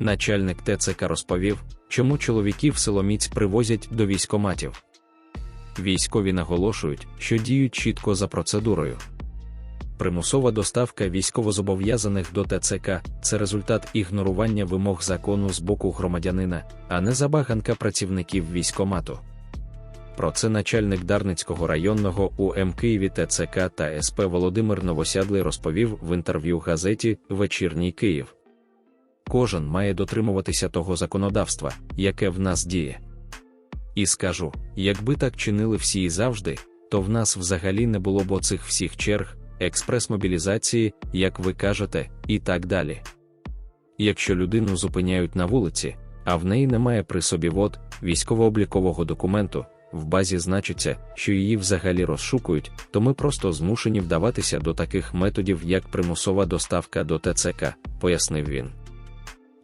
Начальник ТЦК розповів, чому чоловіків силоміць привозять до військоматів. Військові наголошують, що діють чітко за процедурою. Примусова доставка військовозобов'язаних до ТЦК це результат ігнорування вимог закону з боку громадянина, а не забаганка працівників військомату. Про це начальник Дарницького районного УМ Києві ТЦК та СП Володимир Новосядлий розповів в інтерв'ю газеті Вечірній Київ. Кожен має дотримуватися того законодавства, яке в нас діє. І скажу, якби так чинили всі і завжди, то в нас взагалі не було б оцих всіх черг, експрес-мобілізації, як ви кажете, і так далі. Якщо людину зупиняють на вулиці, а в неї немає при собі вод, військово-облікового документу, в базі значиться, що її взагалі розшукують, то ми просто змушені вдаватися до таких методів, як примусова доставка до ТЦК, пояснив він.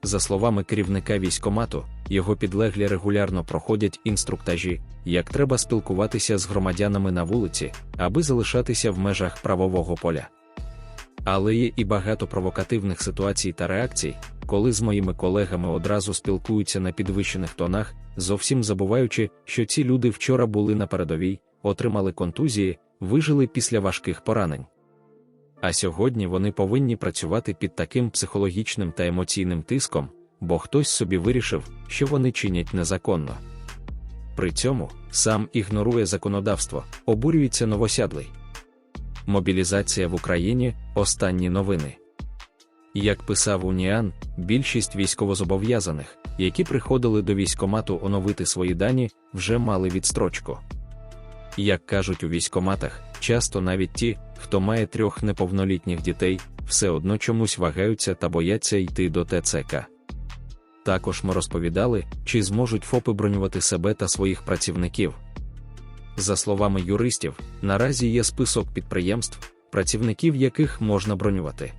За словами керівника військомату, його підлеглі регулярно проходять інструктажі, як треба спілкуватися з громадянами на вулиці, аби залишатися в межах правового поля. Але є і багато провокативних ситуацій та реакцій, коли з моїми колегами одразу спілкуються на підвищених тонах, зовсім забуваючи, що ці люди вчора були на передовій, отримали контузії, вижили після важких поранень. А сьогодні вони повинні працювати під таким психологічним та емоційним тиском, бо хтось собі вирішив, що вони чинять незаконно. При цьому сам ігнорує законодавство, обурюється новосядлий. Мобілізація в Україні останні новини. Як писав Уніан, більшість військовозобов'язаних, які приходили до військомату оновити свої дані, вже мали відстрочку. Як кажуть у військоматах, часто навіть ті, хто має трьох неповнолітніх дітей, все одно чомусь вагаються та бояться йти до ТЦК. Також ми розповідали, чи зможуть ФОПи бронювати себе та своїх працівників. За словами юристів, наразі є список підприємств, працівників яких можна бронювати.